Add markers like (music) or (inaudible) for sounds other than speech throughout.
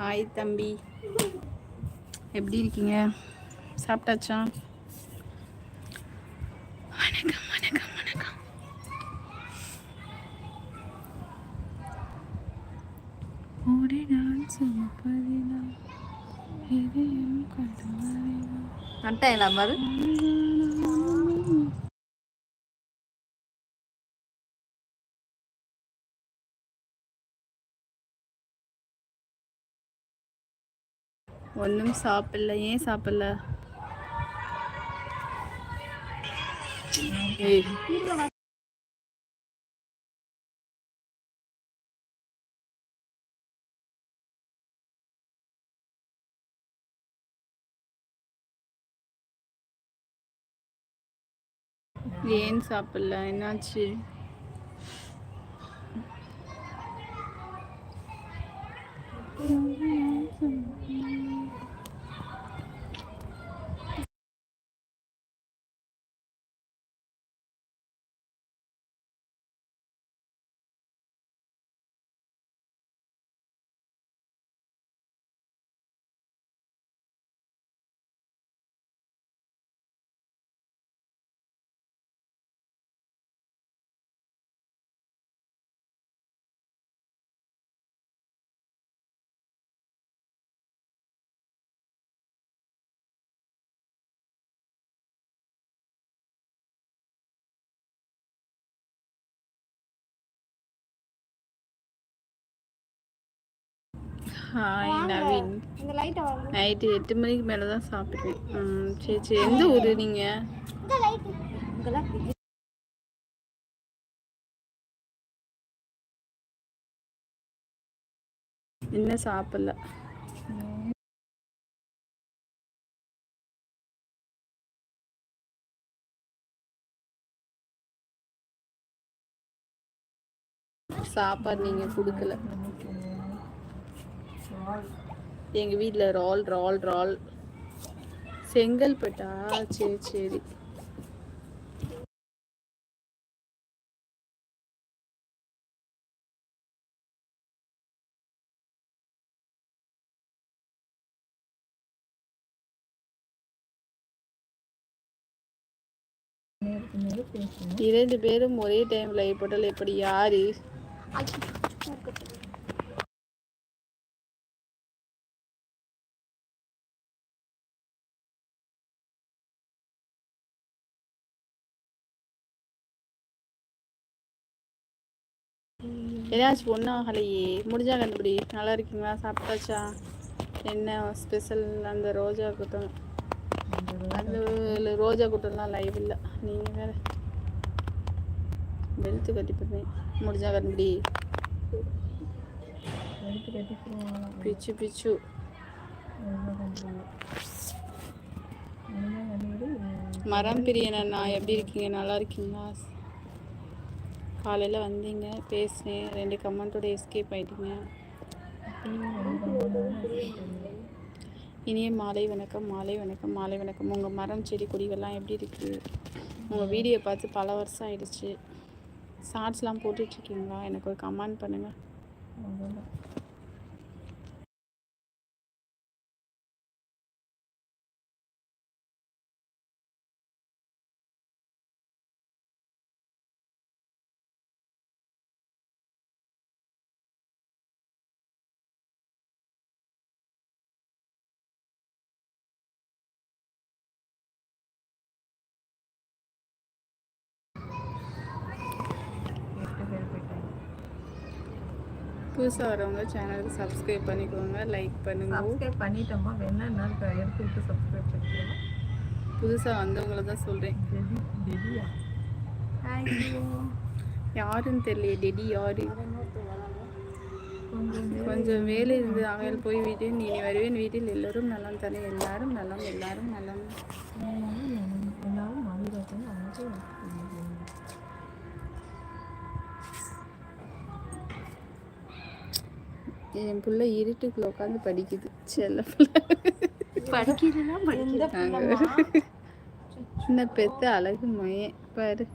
Hi தம்பி. எப்படி இருக்கீங்க? சாப்பிட்டாச்சா? வணக்கம் வணக்கம் வணக்கம். ஒரு நாள் சுமப்பதினா இது என் கட்டுமலைனா அட்டை ஒன்றும் சாப்பிடல. ஏன் சாப்பிடல? ஏன் சாப்பிடல? என்னாச்சு? ஹாய் நவீன் நைட்டு எட்டு மணிக்கு மேலே தான் சாப்பிடுவேன். ம் சரி சரி. எந்த ஊர் நீங்கள் இன்னும் சாப்பிடல. சாப்பாடு நீங்கள் கொடுக்கல. எங்கள் வீட்டில் ரால் ரால் ரால் செங்கல்பட்டா சரி சரி. இரண்டு பேரும் ஒரே டைம் லைவ் போட்டால் எப்படி? யாரு? ஏதாச்சும் ஒன்றும் ஆகலையே முடிஞ்சா கண்டுபிடி. நல்லா இருக்கீங்களா? சாப்பிட்டாச்சா? என்ன ஸ்பெஷல் அந்த ரோஜா கூட்டம்? அந்த ரோஜா கூட்டம்லாம் லைவ் இல்லை. நீங்கள் வேற பெல்ட்டு கட்டி முடிஞ்சா கண்டுபிடி. பிச்சு பிச்சு. மரம் பிரியனா எப்படி இருக்கீங்க? நல்லா இருக்கீங்களா? காலையில் வந்தீங்க பேசினேன் ரெண்டு கமெண்ட்டோட எஸ்கேப் ஆகிட்டீங்க இனிய மாலை வணக்கம் மாலை வணக்கம் மாலை வணக்கம். உங்கள் மரம் செடி கொடிகள்லாம் எப்படி இருக்குது உங்கள் வீடியோ பார்த்து பல வருஷம் ஆயிடுச்சு. ஷார்ட்ஸ்லாம் போட்டுட்ருக்கீங்களா எனக்கு ஒரு கமெண்ட் பண்ணுங்கள் புதுசாக வரவங்க சேனலுக்கு சப்ஸ்கிரைப் பண்ணிக்கோங்க லைக் பண்ணுங்க. சப்ஸ்கிரைப் பண்ணிட்டோமா? வேணா இப்ப எடுத்து விட்டு சப்ஸ்கிரைப் பண்ணிக்கலாம் புதுசாக வந்தவங்கள தான் சொல்கிறேன் யாருன்னு தெரியல டெடி யாரு? கொஞ்சம் வேலை இருந்து ஆகையால் போய் வீட்டில் நீ வருவேன் வீட்டில். எல்லோரும் நலம் தானே? எல்லாரும் நலம் எல்லாரும் நலம். என் புள்ள இருட்டுக்குள்ள உட்காந்து படிக்குது. செல்ல சின்ன பெத்த அழகு மயன் பாரு.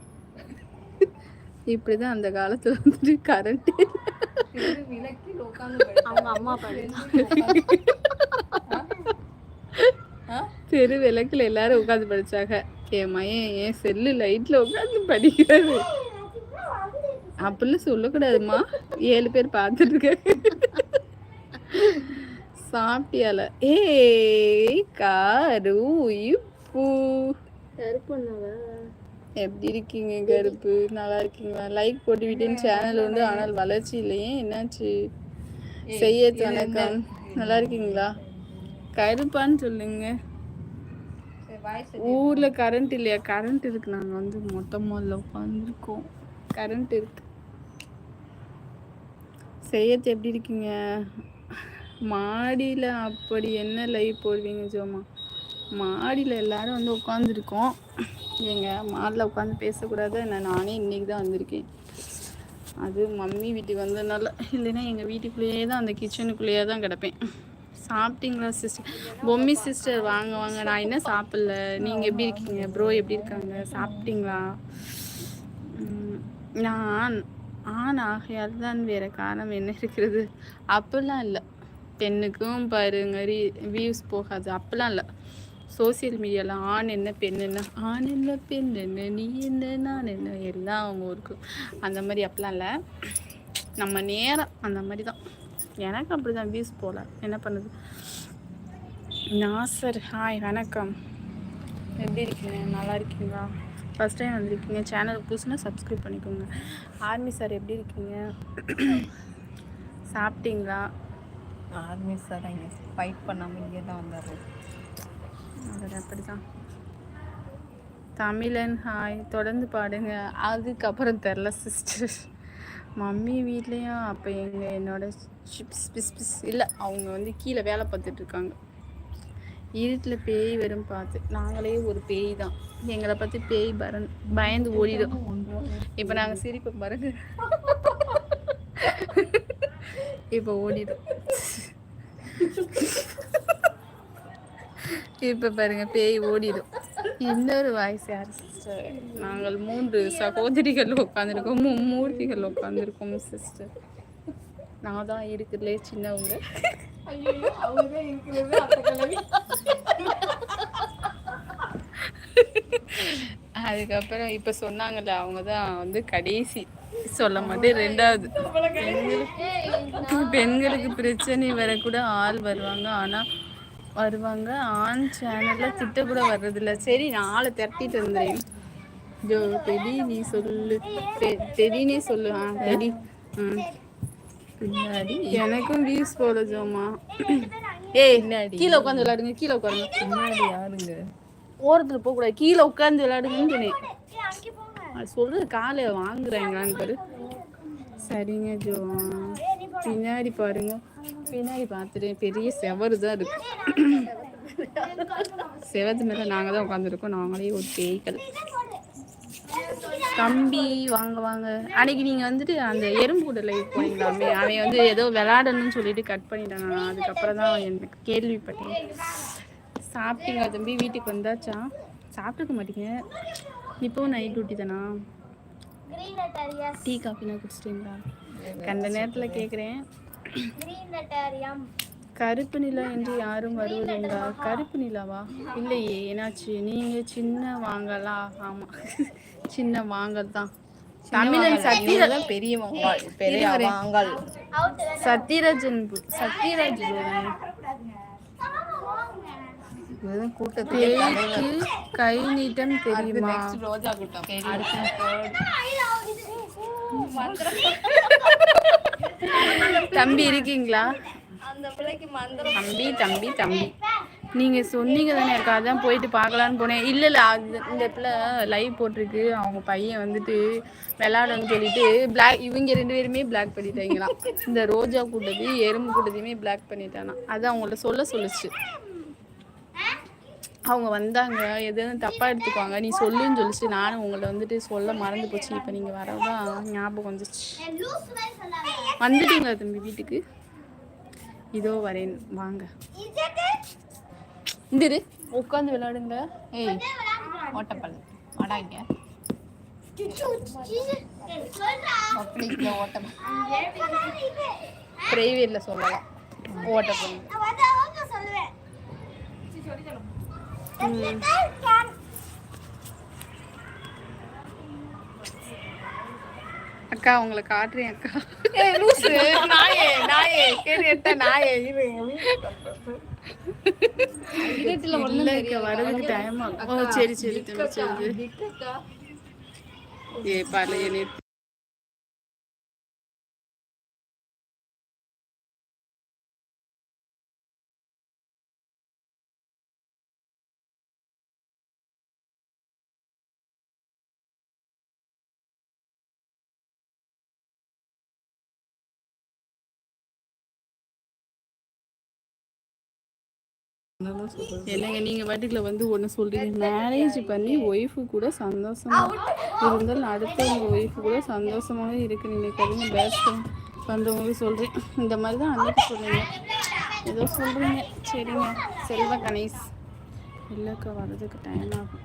இப்படிதான் அந்த காலத்துல வந்துட்டு கரண்ட் தெரு விளக்குல எல்லாரும் உட்காந்து படிச்சாங்க. என் மயன் என் செல்லு லைட்ல உட்காந்து படிக்கிறது அப்படிலாம் சொல்லக்கூடாதும்மா. ஏழு பேர் பார்த்துட்டு இருக்காங்க சாப்பிட்டியால. ஏய் காரு இப்பு எப்படி இருக்கீங்க கருப்பு? நல்லா இருக்கீங்களா? லைக் போட்டு விட்டேன் சேனல் வந்து ஆனால் வளர்ச்சி இல்லையே என்னாச்சு? செய்ய வணக்கம். நல்லா இருக்கீங்களா? கருப்பான்னு சொல்லுங்க. ஊர்ல கரண்ட் இல்லையா? கரண்ட் இருக்கு. நாங்க வந்து மால்ல உட்காந்துருக்கோம் கரண்ட் இருக்கு. செய்யத்து எப்படி இருக்கீங்க? மாடியில் அப்படி என்ன லைவ் போடுவீங்க ஜோமா? மாடியில் எல்லாரும் வந்து உட்காந்துருக்கோம் எங்க மாடில் உட்காந்து பேசக்கூடாது. நான் நானே இன்றைக்கி தான் வந்திருக்கேன். அது மம்மி வீட்டுக்கு வந்ததுனால. இல்லைன்னா எங்கள் வீட்டுக்குள்ளேயே தான் அந்த கிச்சனுக்குள்ளேயே தான் கிடப்பேன். சாப்பிட்டீங்களா சிஸ்டர் பொம்மி சிஸ்டர் வாங்க வாங்க. நான் என்ன சாப்பிடல? நீங்கள் எப்படி இருக்கீங்க? ப்ரோ எப்படி இருக்காங்க? சாப்பிட்டீங்களா? நான் ஆண் ஆகையால் தான் வேறு காரணம் என்ன இருக்கிறது? அப்படிலாம் இல்லை. பெண்ணுக்கும் பாருங்க வியூஸ் போகாது. அப்படிலாம் இல்லை. சோசியல் மீடியாவில் ஆண் என்ன பெண் என்ன? ஆண் என்ன பெண் என்ன? நீ என்ன நான் என்ன? எல்லாம் அவங்க இருக்கும் அந்த மாதிரி அப்படிலாம் இல்லை. நம்ம நேரம் அந்த மாதிரி தான். எனக்கு அப்படி தான் வியூஸ் போகல. என்ன பண்ணுது? நாசர் ஹாய் வணக்கம். எப்படி இருக்கீங்க? நல்லா இருக்கீங்களா? ஃபஸ்ட் டைம் வந்திருக்கீங்க சேனல் புதுசுனா சப்ஸ்கிரைப் பண்ணிக்கோங்க. ஆர்மி சார் எப்படி இருக்கீங்க? சாப்பிட்டீங்களா? ஆர்மி சார் இங்கே ஃபைட் பண்ணாமல் இங்கே தான் வந்தார். அவர் அப்படிதான் தமிழன் ஹாய் தொடர்ந்து பாடுங்க. அதுக்கப்புறம் தெரில சிஸ்டர் மம்மி வீட்லேயும் அப்போ எங்கள் என்னோட சிப்ஸ் பிஸ் பிஸ் இல்லை அவங்க வந்து கீழே வேலை பார்த்துட்டு இருக்காங்க. இருட்டில் பேய் வரும் பார்த்து. நாங்களே ஒரு பேய் தான் எங்களை பற்றி பேய் பரன் பயந்து ஓடிடும். இப்போ நாங்கள் சிரிப்போம் பாருங்க. இப்போ ஓடிடும். இப்போ பாருங்க பேய் ஓடிடும். இன்னொரு வாய்ஸ் யார் சிஸ்டர் நாங்கள் மூன்று சகோதரிகள் உட்காந்துருக்கோம் மும்மூர்த்திகள் உட்காந்துருக்கோம் சிஸ்டர் நான் தான் இருக்கிறதுலே சின்னவங்க. அதுக்கப்புறம் இப்போ சொன்னாங்கல்ல அவங்க தான் வந்து கடைசி. சொல்ல மாட்டேன் ரெண்டாவது. பெண்களுக்கு பிரச்சனை வரக்கூட ஆள் வருவாங்க ஆனால் வருவாங்க. ஆண் சேனலில் திட்ட கூட வர்றதில்ல. சரி நான் ஆளை திரட்டிட்டு ஜோ தெடி நீ சொல்லு. தெடினே சொல்லு. ஆ தெடி ம். பின்னாடி. எனக்கும் வியூஸ் போல ஜோமா. ஏய் கீழே உட்காந்து விளையாடுங்க கீழே உட்காருங்க. பின்னாடி யாருங்க? ஓரத்தில் போகக்கூடாது கீழே உட்காந்து விளையாடுங்கன்னு சொன்னேன். அது சொல்றது காலை வாங்குறாங்களான்னு பாரு. சரிங்க ஜோ பின்னாடி பாருங்க. பின்னாடி பார்த்துட்டேன் பெரிய செவரு தான் இருக்கு. செவத்து மேல நாங்க தான் உட்காந்துருக்கோம் நாங்களே ஒரு பேய்கள். தம்பி வாங்க வாங்க. அன்னைக்கு நீங்க வந்துட்டு அந்த எறும்பு கூட லைவ் போனீங்களாமே? அவன் வந்து ஏதோ விளாடணும்னு சொல்லிட்டு கட் பண்ணிட்டான். அதுக்கப்புறம் தான் எனக்கு கேள்விப்பட்டேன். சாப்பிட்டீங்களா தம்பி? வீட்டுக்கு வந்தாச்சா? சாப்பிட்டுக்க மாட்டீங்க. இப்போவும் நைட் டியூட்டி தானா? டீ காஃபி நான் டீ காஃபிலாம் குடிச்சிட்டீங்களா? கண்ட நேரத்தில் கேட்குறேன் கருப்பு நிலா என்று யாரும் வருவதுண்டா கருப்பு நிலாவா? இல்லையே என்னாச்சு நீங்க சின்ன வாங்கலா? ஆமா. சின்ன வாங்கல் தான். தமிழன் சத்யராஜ் தான் பெரிய வாங்கால். சத்யராஜன் சத்யராஜ் பேய்க்கு கை நீட்டம் தெரியுமா? ரோஜா கூட்டம். தம்பி இருக்கீங்களா? தம்பி தம்பி தம்பி. நீங்க சொன்னீங்க தானே இருக்கா அதான் போயிட்டு பார்க்கலான்னு போனேன். இல்ல இல்ல அது இந்த பிள்ளை லைவ் போட்டிருக்கு. அவங்க பையன் வந்துட்டு விளையாடணும்னு சொல்லிட்டு பிளாக் இவங்க ரெண்டு பேருமே பிளாக் பண்ணிட்டாங்களாம். இந்த ரோஜா கூட்டத்தையும் எறும்பு கூட்டத்தையுமே பிளாக் பண்ணிட்டானா அது அவங்கள்ட்ட சொல்ல சொல்லுச்சு. அவங்க வந்தாங்க. எதுவும் தப்பா எடுத்துக்குவாங்க. நீ சொல்லுன்னு சொல்லிச்சு நானும் உங்களை வந்துட்டு சொல்ல மறந்து போச்சு. இப்போ நீங்க வரதான் ஞாபகம் வந்துச்சு. வந்துட்டீங்களா தம்பி வீட்டுக்கு? இதோ வரேன். வாங்க. இந்திரு. உட்காந்து விளையாடுங்க. ஏய் ஓட்டப்பல். வாடா இங்க. பப்ளிக்ல ஓட்டம் பிரைவேட்ல சொல்லலாம். ஓட்ட பொண்ணு அக்கா உங்களை காட்டுறேன் அக்கா. லூசு. நாயே நாயே. கேடு எட்ட நாயே. இரு இருட்டுல இல்ல இக்க வரதுக்கு டைம் ஆகும். சரி சரி சரி ஏ பாரு என்னங்க நீங்க பாட்டுக்குள்ள வந்து ஒண்ணு சொல்றீங்க. மேரேஜ் பண்ணி ஒய்ஃபு கூட சந்தோஷமா இருந்தாலும் அடுத்தவங்க ஒய்ஃபு கூட சந்தோஷமாவே இருக்கு. நினைக்காதீங்க பேஸ்ட் வந்தவங்களுக்கு சொல்றேன் இந்த மாதிரி தான் அன்னைக்கு சொன்னீங்க. ஏதோ சொல்றீங்க. சரிங்க. செல்வ கணேஷ். இல்லக்கா வர்றதுக்கு டைம் ஆகும்.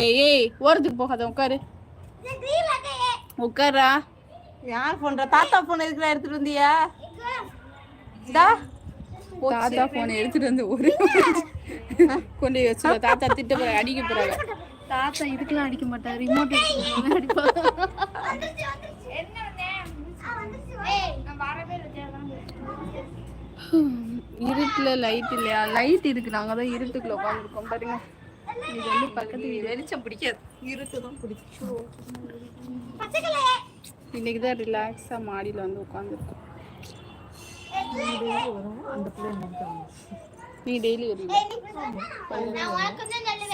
ஏய் ஏய் ஓரத்துக்கு போகாத உட்காரு. உட்காரா யார் பண்ற தாத்தா போன் எதுக்குல எடுத்துட்டு வந்தியா? டா தாத்தா போனை எடுத்துட்டு வந்து ஒரு (laughs) கொண்டு போய் வச்சுக்கோ. தாத்தா திட்ட போற அடிக்க போறாங்க. தாத்தா இதுக்கெல்லாம் அடிக்க மாட்டாரு. ரிமோட் அடிப்பாரு. இருட்டுல லைட் இல்லையா? லைட் இருக்கு. நாங்க தான் இருட்டுக்குள்ள உட்காந்துருக்கோம் பாருங்க. இது வந்து பக்கத்து வீடு. வெளிச்சம் பிடிக்காது. இருட்டு தான் பிடிக்கும். இன்னைக்கு தான் ரிலாக்ஸா மாடியில வந்து உட்காந்துருக்கோம் நீ டெய்லி வருவீங்க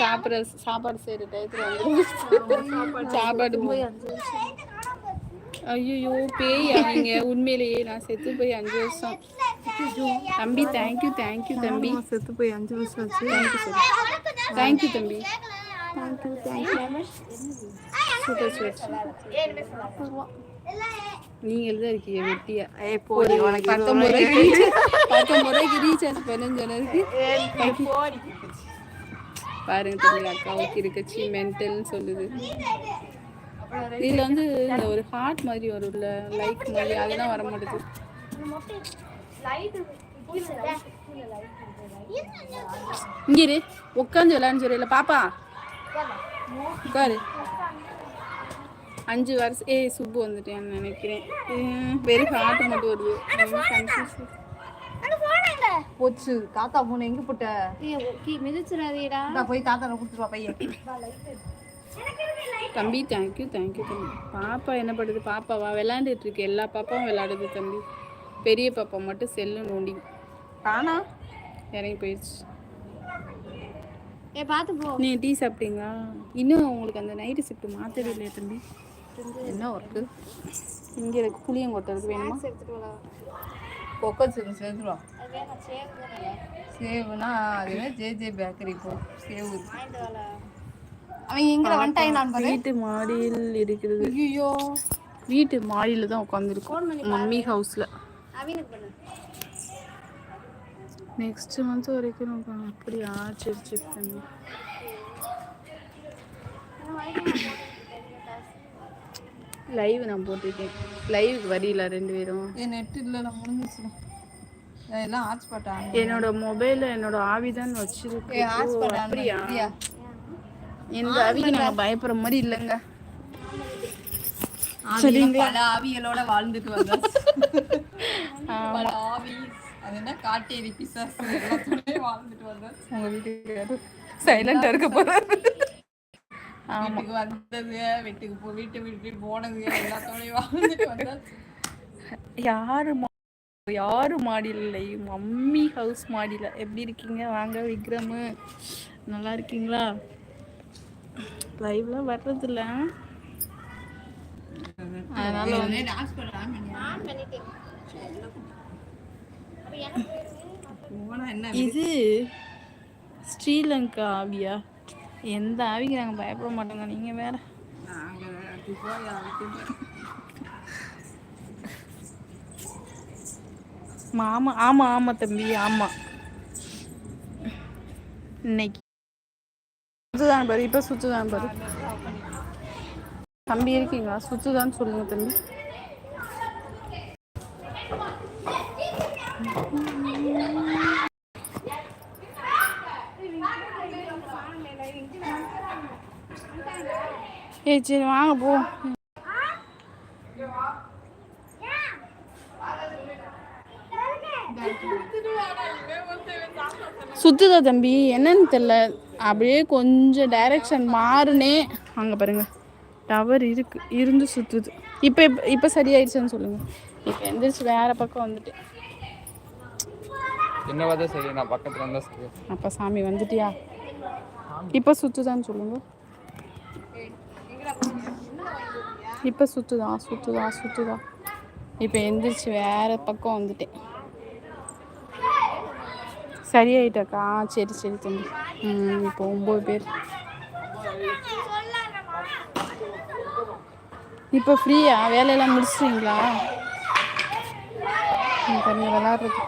சாப்பிட்ற சாப்பாடு செய்யற டயத்துல வந்து சாப்பாடு போய் ஐயோ பேய் அவங்க உண்மையிலேயே நான் செத்து போய் அஞ்சு வருஷம். தம்பி தேங்க்யூ தேங்க்யூ தம்பி. செத்து போய் அஞ்சு வருஷம் ஆச்சு. தேங்க்யூ தம்பி. தேங்க்யூ தேங்க்யூ சூப்பர் சூப்பர் நீங்கள் தான் இருக்கீங்க வெட்டியா. பத்தொன்பது ரூபாய்க்கு பத்தொன்பது ரூபாய்க்கு ரீசார்ஜ் பண்ணுன்னு சொன்னதுக்கு. பாருங்க தம்பி அக்காவுக்கு இருக்கச்சி மென்டல்னு சொல்லுது. இதுல வந்து இந்த ஒரு ஹார்ட் மாதிரி வரும்ல லைக் மாதிரி அதெல்லாம் வர மாட்டேது இங்க இரு உட்காந்து விளையாண்டு சொல்ல. பாப்பா. உட்காரு அஞ்சு வருஷம் ஏய் சுப்பு வந்துட்டேன்னு நினைக்கிறேன். வெறும் ஹார்ட் மட்டும் வருது. போச்சு. தாத்தா போன் எங்க போட்ட? மிதிச்சிடாதீடா. இந்தா போய் தாத்தா கொடுத்துட்டு வா பையன். தம்பி தேங்க்யூ தேங்க்யூ தம்பி. பாப்பா என்ன பண்ணுது? பாப்பாவா விளையாண்டுட்டு இருக்கு. எல்லா பாப்பாவும் விளையாடுது தம்பி. பெரிய பாப்பா மட்டும் செல்லு நோண்டி. காணா இறங்கி போயிடுச்சு. ஏ பாத்து போ. நீ டீ சாப்பிட்டீங்களா? இன்னும் உங்களுக்கு அந்த நைட்டு ஷிஃப்ட் மாற்றவே இல்லையா தம்பி? என்ன ஒர்க்கு இங்கே இருக்கு புளியங்கொட்டை இருக்கு வேணுமா? கொக்கோ சேவ் தானே. சேவுனா அது என்ன ஜே ஜே பேக்கரி போ சேவு அவன் எங்க வந்துட்டாங்க நான் பாரு. வீட்டு மாடியில் இருக்கிறது. ஐயோ வீட்டு மாடியில் தான் உட்காந்துருக்கோம் மம்மி ஹவுஸில் அவனுக்கு பண்ணு. நெக்ஸ்ட் மந்த் வரைக்கும் அப்படியா? சரி சரி தம்பி லைவ் நான் போட்டிருக்கேன். லைவுக்கு வரீல ரெண்டு பேரும். என் நெட் இல்லை நான் முடிஞ்சிச்சு எல்லாம் ஹாட்ஸ்பாட் ஆன் என்னோட மொபைல்ல என்னோட ஆவிதான் வச்சிருக்கு. ஏ ஹாட்ஸ்பாட் ஆன் அப்படியா? எந்த ஆவிக்கு நாங்க பயப்படுற மாதிரி இல்லைங்க. சரிங்களா? ஆவிகளோட வாழ்ந்துட்டு வந்தோம். பல ஆவி அது என்ன காட்டேரி பிசாசு வாழ்ந்துட்டு வந்தோம். உங்க வீட்டுக்கு சைலண்டா இருக்க போறாரு. வீட்டுக்கு வந்தது வீட்டுக்கு போ வீட்டை விட்டு போனது எல்லாத்தோடய வாழ்ந்துட்டு வந்தோம் யாரு மாடியில் இல்லை? மம்மி ஹவுஸ் மாடியில். எப்படி இருக்கீங்க? வாங்க விக்ரமு. நல்லா இருக்கீங்களா? லைவ்லாம் வர்றதில்ல. அதனால வந்து ஹாட்ஸ்பாட் ஆன் பண்ணி ஆன் பண்ணிட்டேன். அப்ப எனக்கு போனா என்ன இது ஸ்ரீலங்கா ஆவியா? எந்த ஆவிக்கு நாங்கள் பயப்பட மாட்டோங்க. நீங்கள் வேற. நாங்க அப்படி போய் அதுக்கு மாமா ஆமா ஆமா தம்பி ஆமா. இன்னைக்கு சுத்துதான் பாரு இப்ப சுத்துதான் பாரு. தம்பி இருக்கீங்களா? சுத்துதான்னு சொல்லுங்க தம்பி. ஏய் சரி வாங்க போ. சுத்துதா தம்பி. என்னன்னு தெரில அப்படியே கொஞ்சம் டைரக்ஷன் மாறுனே. அங்கே பாருங்க. டவர் இருக்கு. இருந்து சுத்துது. இப்போ இப்போ சரியாயிடுச்சுன்னு சொல்லுங்க. இப்போ எந்திரிச்சு வேற பக்கம் வந்துட்டு. என்ன பார்த்தா சரி நான் பக்கத்துல இருந்தா சரி. அப்போ சாமி வந்துட்டியா? இப்போ சுத்துதான்னு சொல்லுங்க. இப்போ சுற்றுதா சுற்றுதா சுற்றுதா இப்போ எந்திரிச்சு வேறு பக்கம் வந்துட்டேன். சரியாயிட்டாக்கா? சரி சரி தம்பி. ம் இப்போ ஒம்பது பேர். இப்போ ஃப்ரீயா வேலையெல்லாம் முடிச்சிட்டீங்களா? தண்ணி விளாட்றது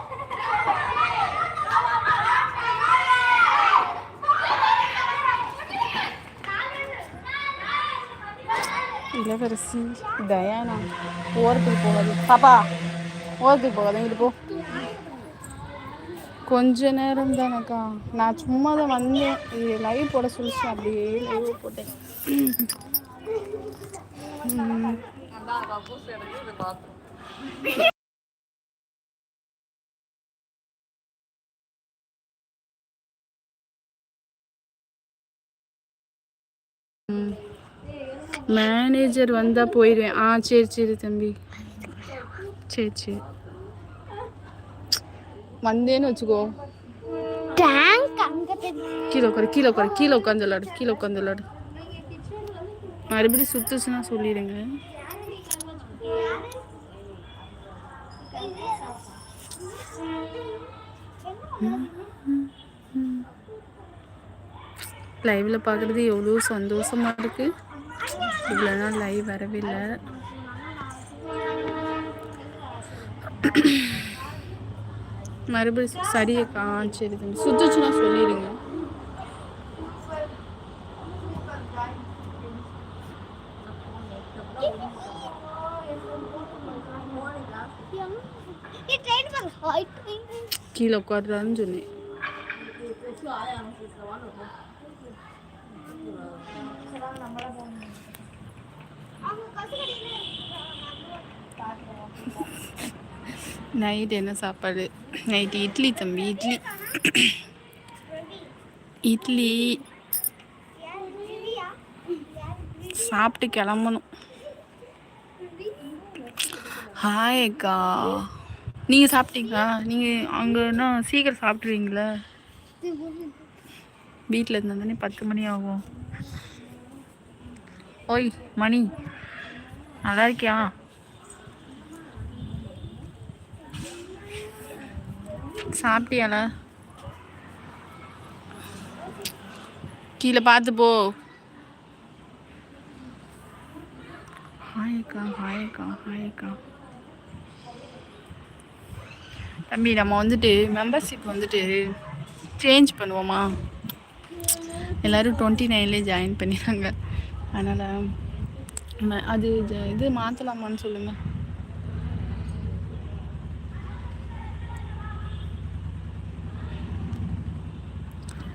இளவரசி தயானா ஓரத்துக்கு போகாது. பாப்பா ஓரத்துக்கு போகாது இங்கிட்டு போ. கொஞ்ச நேரம் தானக்கா. நான் சும்மா தான் வந்தேன். இது லைவ் போட சொல்லிச்சு அப்படியே லைவ் போட்டேன். ம். அதான் கக்கூஸ் எடுத்து இது பாத்ரூம் மேனேஜர் வந்தா போயிடுவேன் ஆ சரி சரி தம்பி. சரி சரி. வந்தேன்னு வச்சுக்கோ. கீழே உட்காரு கீழே உட்காரு கீழே உட்காந்து விளாடு கீழே உட்காந்து விளாடு. மறுபடியும் சுத்துச்சுன்னா சொல்லிடுங்க. லைவ்ல பார்க்குறது எவ்வளோ சந்தோஷமா இருக்கு. இவ்வளோ நாள் லைவ் வரவே இல்லை மறுபடியும் சரியக்கா சரி தம்பி சுத்துச்சுன்னா சொல்லிடுங்க. கீழே உட்காடுறாருன்னு சொன்னேன். நைட் என்ன சாப்பாடு? நைட் இட்லி தம்பி இட்லி. இட்லி. சாப்பிட்டு கிளம்பணும். ஹாய் அக்கா. நீங்கள் சாப்பிட்டீங்களா? நீங்கள் என்ன சீக்கிரம் சாப்பிட்ருவீங்களா வீட்டில் இருந்தால் தானே பத்து மணி ஆகும். ஓய் மணி. நல்லா இருக்கியா? சாப்பிட்டியால கீழே பார்த்து போ. ஹாய்க்கா ஹாய்க்கா ஹாய்க்கா. தம்பி நம்ம வந்துட்டு மெம்பர்ஷிப் வந்துட்டு சேஞ்ச் பண்ணுவோமா? எல்லோரும் டுவெண்ட்டி நைன்லேயே ஜாயின் பண்ணிடுறாங்க. அதனால் அது இது மாற்றலாமான்னு சொல்லுங்கள்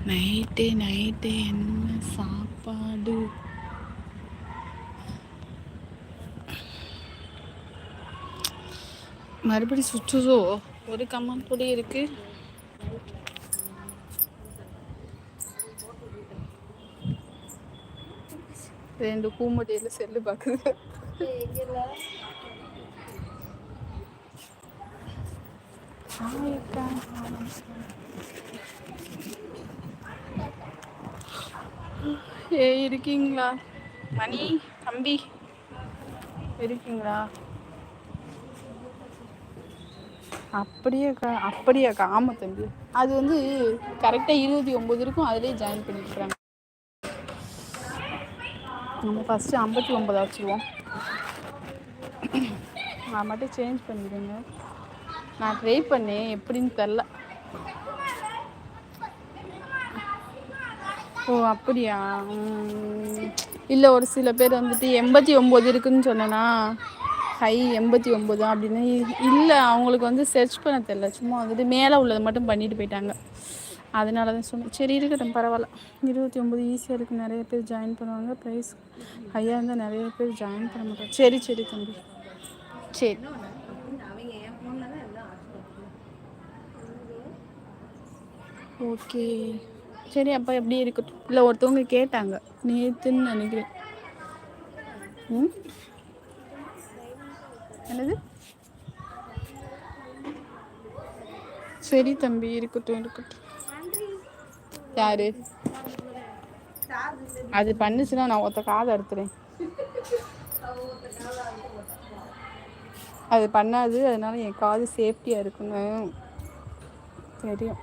நைட்டு நைட்டு என்ன சாப்பாடு? மறுபடி சுற்றுதோ ஒரு கம்மன் கூட இருக்கு. ரெண்டு பூமட்டியில் செல்லு பார்க்குது ஹாய் ஏ இருக்கீங்களா? மணி தம்பி. இருக்கீங்களா? அப்படியாக்கா அப்படியாக்கா ஆமாம் தம்பி. அது வந்து கரெக்டாக இருபத்தி ஒம்பது இருக்கும் அதிலே ஜாயின் பண்ணிக்கிறாங்க நம்ம ஃபஸ்ட்டு ஐம்பத்தி ஒம்பது வச்சுருவோம் நான் மட்டும் சேஞ்ச் பண்ணிடுங்க. நான் ட்ரை பண்ணேன் எப்படின்னு தெரில ஓ அப்படியா? இல்லை ஒரு சில பேர் வந்துட்டு எண்பத்தி ஒம்பது இருக்குன்னு சொன்னேன்னா ஹை எண்பத்தி ஒம்பது அப்படின்னு. இல்லை அவங்களுக்கு வந்து சர்ச் பண்ண தெரில சும்மா வந்துட்டு மேலே உள்ளதை மட்டும் பண்ணிட்டு போயிட்டாங்க. அதனால தான் சொன்னேன். சரி இருக்கட்டும் பரவாயில்ல. இருபத்தி ஒம்பது ஈஸியாக இருக்குது நிறைய பேர் ஜாயின் பண்ணுவாங்க. ப்ரைஸ் ஹையாக இருந்தால் நிறைய பேர் ஜாயின் பண்ண மாட்டாங்க. சரி சரி தம்பி. சரி. ஓகே சரி அப்போ எப்படி இருக்கட்டும் இல்லை ஒருத்தவங்க கேட்டாங்க. நேத்துன்னு நினைக்கிறேன். ம்? என்னது? சரி தம்பி இருக்கட்டும் இருக்கட்டும். யாரு? அது பண்ணுச்சுன்னா நான் ஒருத்த காதை அறுத்துறேன். அது பண்ணாது அதனால என் காது சேஃப்டியாக இருக்குன்னு தெரியும்.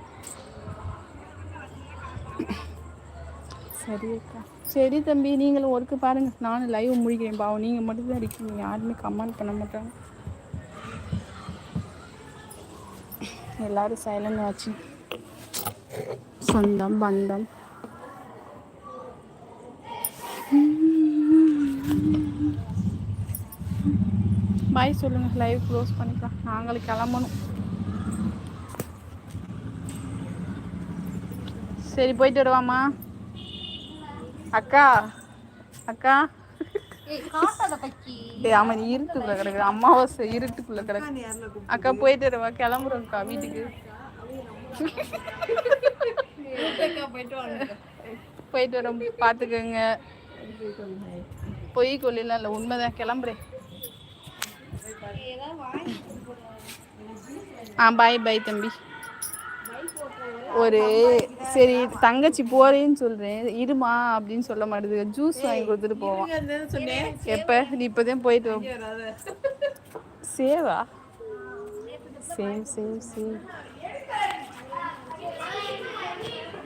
சரி அக்கா சரி தம்பி நீங்களும் ஒர்க்கு பாருங்க. நானும் லைவ் முடிக்கிறேன் பாவம். நீங்கள் மட்டும் தான் இருக்கீங்க யாருமே கமெண்ட் பண்ண மாட்டாங்க. எல்லாரும் சைலண்ட் ஆச்சு. சொந்தம் பந்தம். பாய் சொல்லுங்க. லைவ் க்ளோஸ் பண்ணிக்கலாம். நாங்களும் கிளம்பணும். சரி போயிட்டு வருவாமா அக்கா அக்கா. ஆமா நீ இருட்டுக்குள்ள கிடக்குற. அமாவாசை இருட்டுக்குள்ள கிடக்கு. அக்கா போயிட்டு வருவா. கிளம்புறோம்க்கா வீட்டுக்கு. போயிட்டு வாங்க. போயிட்டு வரோம். பார்த்துக்கோங்க பொய் கொல்லாம் இல்லை உண்மைதான். கிளம்புறேன் ஆ பாய் பாய் தம்பி. ஒரு சரி தங்கச்சி போறேன்னு சொல்றேன். இருமா அப்படின்னு சொல்ல மாட்டேது. ஜூஸ் வாங்கி கொடுத்துட்டு போவான் எப்ப? நீ இப்பதான் போயிட்டு. சேவா? Shave shave shave.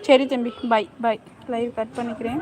சரி தம்பி பாய் பாய் லைவ் கட் பண்ணிக்கிறேன்.